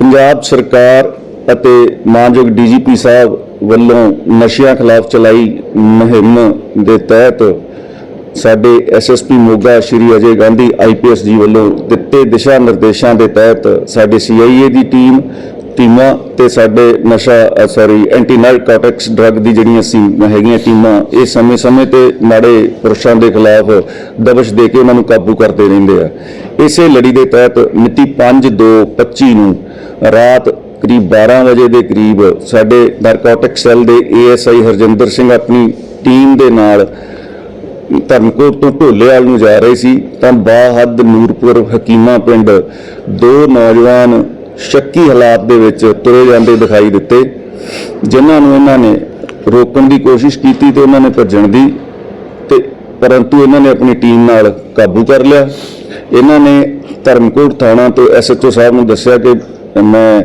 ਪੰਜਾਬ ਸਰਕਾਰ ਅਤੇ ਮਾਨਯੋਗ ਡੀਜੀਪੀ ਸਾਹਿਬ ਵੱਲੋਂ ਨਸ਼ਿਆਂ ਖਿਲਾਫ ਚਲਾਈ ਮੁਹਿੰਮ ਦੇ ਤਹਿਤ ਸਾਡੇ ਐਸਐਸਪੀ ਮੋਗਾ ਸ਼੍ਰੀ ਅਜੇ ਗਾਂਧੀ ਆਈਪੀਐਸ ਜੀ ਵੱਲੋਂ ਦਿੱਤੇ ਦਿਸ਼ਾ ਨਿਰਦੇਸ਼ਾਂ ਦੇ ਤਹਿਤ ਸਾਡੇ ਸੀਆਈਏ ਦੀ ਟੀਮ ਟੀਮਾਂ ਤੇ ਸਾਡੇ ਨਸ਼ਾ ਸੌਰੀ ਐਂਟੀ ਨਾਰਕੋਟਿਕਸ ਡਰੱਗ ਦੀ ਜਿਹੜੀਆਂ ਸੀ, ਹੈਗੀਆਂ ਟੀਮਾਂ, ਇਹ ਸਮੇਂ-ਸਮੇਂ ਤੇ ਮਾੜੇ ਪੁਰਸ਼ਾਂ ਦੇ ਖਿਲਾਫ ਦਬਸ਼ ਦੇ ਕੇ ਉਹਨਾਂ ਨੂੰ ਕਾਬੂ ਕਰਦੇ ਰਹਿੰਦੇ ਆ। ਇਸੇ ਲੜੀ ਦੇ ਤਹਿਤ ਮਿਤੀ 5/2/25 ਨੂੰ ਰਾਤ ਕਰੀਬ 12 ਵਜੇ ਦੇ ਕਰੀਬ ਸਾਡੇ ਨਾਰਕੋਟਿਕ ਸੈੱਲ ਦੇ ਏਐਸਆਈ ਹਰਜਿੰਦਰ ਸਿੰਘ ਆਪਣੀ ਟੀਮ ਦੇ ਨਾਲ ਧਰਮਕੋਟ ਤੋਂ ਢੋਲੇਵਾਲ ਨੂੰ ਜਾ ਰਹੇ ਸੀ। ਤਾਂ ਬਾਹੱਦ ਨੂਰਪੁਰ ਹਕੀਮਾ ਪਿੰਡ ਦੋ ਨੌਜਵਾਨ ਸ਼ੱਕੀ ਹਾਲਾਤ ਦੇ ਵਿੱਚ ਤੁਰੇ ਜਾਂਦੇ ਦਿਖਾਈ ਦਿੱਤੇ, ਜਿਨ੍ਹਾਂ ਨੂੰ ਇਹਨਾਂ ਨੇ ਰੋਕਣ ਦੀ ਕੋਸ਼ਿਸ਼ ਕੀਤੀ ਤੇ ਉਹਨਾਂ ਨੇ ਭੱਜਣ ਦੀ, ਤੇ ਪਰੰਤੂ ਇਹਨਾਂ ਨੇ ਆਪਣੀ ਟੀਮ ਨਾਲ ਕਾਬੂ ਕਰ ਲਿਆ। ਇਹਨਾਂ ਨੇ ਧਰਮਕੋਟ ਥਾਣਾ ਤੋਂ ਐਸਐਚਓ ਸਾਹਿਬ ਨੂੰ ਦੱਸਿਆ ਕਿ ਮੈਂ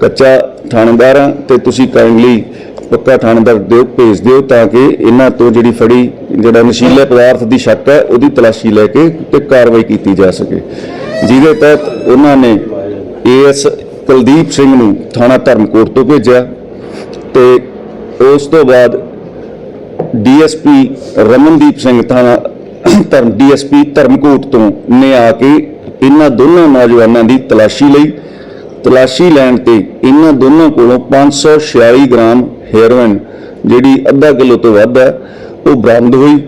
ਕੱਚਾ ਥਾਣੇਦਾਰ ਹਾਂ ਤੇ ਤੁਸੀਂ ਕਾਈਂਡਲੀ ਪੱਕਾ ਥਾਣੇਦਾਰ ਦਿਓ, ਭੇਜ ਦਿਓ ਤਾਂ ਕਿ ਇਹਨਾਂ ਤੋਂ ਜਿਹੜੀ ਫੜੀ, ਜਿਹੜਾ ਨਸ਼ੀਲੇ ਪਦਾਰਥ ਦੀ ਸ਼ੱਕ ਹੈ, ਉਹਦੀ ਤਲਾਸ਼ੀ ਲੈ ਕੇ ਤੇ ਕਾਰਵਾਈ ਕੀਤੀ ਜਾ ਸਕੇ। ਜਿਹਦੇ ਤਹਿਤ ਉਹਨਾਂ ਨੇ ਏਐਸ ਕੁਲਦੀਪ ਸਿੰਘ ਨੂੰ ਥਾਣਾ ਧਰਮਕੋਟ ਤੋਂ ਭੇਜਿਆ ਤੇ ਉਸ ਤੋਂ ਬਾਅਦ ਡੀਐਸਪੀ ਰਮਨਦੀਪ ਸਿੰਘ ਥਾਣਾ ਧਰਮ, ਡੀਐਸਪੀ ਧਰਮਕੋਟ ਤੋਂ ਨੇ ਆ ਕੇ ਇਹਨਾਂ ਦੋਨਾਂ ਨੌਜਵਾਨਾਂ ਦੀ ਤਲਾਸ਼ੀ ਲਈ। ਤਲਾਸ਼ੀ ਲੈਣ ਤੇ ਇਹਨਾਂ ਦੋਨਾਂ ਕੋਲੋਂ 546 ਗ੍ਰਾਮ ਹੈਰੋਇਨ, ਜਿਹੜੀ ਅੱਧਾ ਕਿਲੋ ਤੋਂ ਵੱਧ ਹੈ, ਉਹ ਬਰਾਮਦ ਹੋਈ।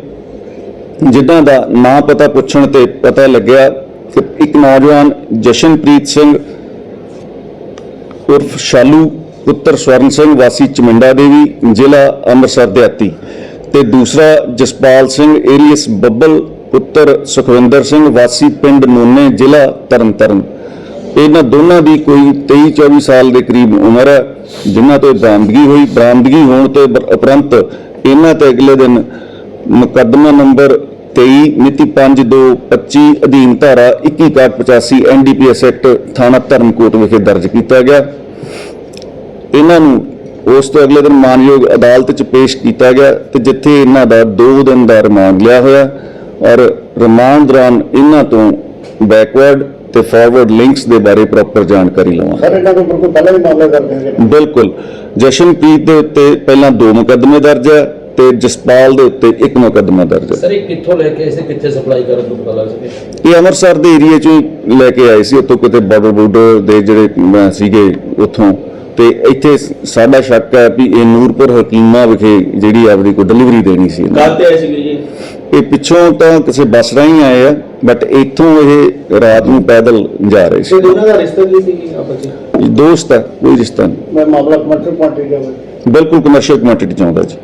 ਜਿੱਦਾਂ ਦਾ ਨਾਂ ਪਤਾ ਪੁੱਛਣ ਤੇ ਪਤਾ ਲੱਗਿਆ ਕਿ ਇੱਕ ਨੌਜਵਾਨ ਜਸ਼ਨਪ੍ਰੀਤ ਸਿੰਘ ਉਰਫ ਸ਼ਾਲੂ ਪੁੱਤਰ ਸਵਰਨ ਸਿੰਘ, ਵਾਸੀ ਚਮਿੰਡਾ ਦੇਵੀ, ਜ਼ਿਲ੍ਹਾ ਅੰਮ੍ਰਿਤਸਰ ਦਿਹਾਤੀ ਤੇ ਦੂਸਰਾ ਜਸਪਾਲ ਸਿੰਘ, ਏਰੀਅਸ ਬੱਬਲ ਪੁੱਤਰ ਸੁਖਵਿੰਦਰ ਸਿੰਘ, ਵਾਸੀ ਪਿੰਡ ਨੋਨੇ, ਜ਼ਿਲ੍ਹਾ ਤਰਨਤਾਰਨ। ਇਹਨਾਂ ਦੋਨਾਂ ਦੀ ਕੋਈ 23 24 ਸਾਲ ਦੇ ਕਰੀਬ ਉਮਰ ਹੈ, ਜਿਨ੍ਹਾਂ ਤੋਂ ਬਰਾਮਦਗੀ ਹੋਈ। ਬਰਾਮਦਗੀ ਹੋਣ ਤੋਂ ਉਪਰੰਤ ਇਹਨਾਂ ਤੇ ਅਗਲੇ ਦਿਨ ਮੁਕੱਦਮਾ ਨੰਬਰ 23 ਮਿਤੀ 5/2/25 ਅਧੀਨ ਧਾਰਾ 2185 ਐਨਡੀਪੀਐਸ ਐਕਟ, ਥਾਣਾ ਧਰਮਕੋਟ ਵਿਖੇ ਦਰਜ ਕੀਤਾ ਗਿਆ। ਇਹਨਾਂ ਨੂੰ ਉਸ ਤੋਂ ਅਗਲੇ ਦਿਨ ਮਾਨਯੋਗ ਅਦਾਲਤ 'ਚ ਪੇਸ਼ ਕੀਤਾ ਗਿਆ ਤੇ ਜਿੱਥੇ ਇਹਨਾਂ ਦਾ 2 ਦਿਨ ਦਾ ਰਿਮਾਂਡ ਲਿਆ ਹੋਇਆ ਔਰ ਰਿਮਾਂਡ ਦੌਰਾਨ ਇਹਨਾਂ ਤੋਂ ਬੈਕਵਰਡ ਤੇ ਫਾਰਵਰਡ ਲਿੰਕਸ ਦੇ ਬਾਰੇ ਪ੍ਰੋਪਰ ਜਾਣਕਾਰੀ ਲਵਾਂਗੇ। ਸਰ ਇਹਨਾਂ ਦੇ ਉੱਪਰ ਕੋਈ ਪਹਿਲਾਂ ਵੀ ਮਾਮਲਾ ਦਰਜ ਹੈ ਬਿਲਕੁਲ। ਜਸ਼ਨਪ੍ਰੀਤ ਦੇ ਉੱਤੇ ਪਹਿਲਾਂ ਦੋ ਮੁਕੱਦਮੇ ਦਰਜ ਹੈ ਤੇ ਜਸਪਾਲ ਦੇ ਉੱਤੇ ਇੱਕ ਮੁਕੱਦਮਾ ਦਰਜ ਹੈ। ਸਰ ਇਹ ਕਿੱਥੋਂ ਲੈ ਕੇ ਆਏ ਸੀ? ਕਿੱਥੇ ਸਪਲਾਈ ਕਰਨ ਤੋਂ ਪਤਾ ਲੱਗ ਸਕੇ? ਇਹ ਅੰਮ੍ਰਿਤਸਰ ਦੇ ਏਰੀਆ ਚੋਂ ਲੈ ਕੇ ਆਏ ਸੀ ਉੱਥੋਂ ਕਿਤੇ ਬਾਰਡਰ ਬੂਡਰ ਦੇ ਜਿਹੜੇ ਸੀਗੇ ਉੱਥੋਂ। ਤੇ ਇੱਥੇ ਸਾਡਾ ਸ਼ੱਕ ਹੈ ਵੀ ਇਹ ਨੂਰਪੁਰ ਹਕੀਮਾ ਵਿਖੇ ਜਿਹੜੀ ਆਪਦੀ ਕੋਈ ਡਿਲੀਵਰੀ ਦੇਣੀ ਸੀ। ਇਹਨਾਂ ਨੇ। ਗੱਲ ਤੇ ਆਏ ਸੀਗੇ ਜੀ? ਇਹ ਪਿੱਛੋਂ ਤਾਂ ਕਿਸੇ ਬੱਸ ਰਾਹੀਂ ਆਏ ਆ ਬਟ ਇੱਥੋਂ ਇਹ ਰਾਤ ਨੂੰ ਪੈਦਲ ਜਾ ਰਹੇ ਸੀ। ਦੋਨਾਂ ਦਾ ਰਿਸ਼ਤਾ ਕੀ ਸੀ ਆਪਸ ਵਿੱਚ? ਦੋਸਤ ਹੈ ਕੋਈ ਰਿਸ਼ਤਾ ਨਹੀਂ। ਮੈਂ ਮਾਮਲਾ ਕਮਰਸ਼ੀਅਲ ਕੁਆਂਟੀਟੀ ਦਾ। ਬਿਲਕੁਲ ਕਮਰਸ਼ੀਅਲ ਕੁਆਂਟੀਟੀ ਚਾਹੁੰਦਾ ਜੀ।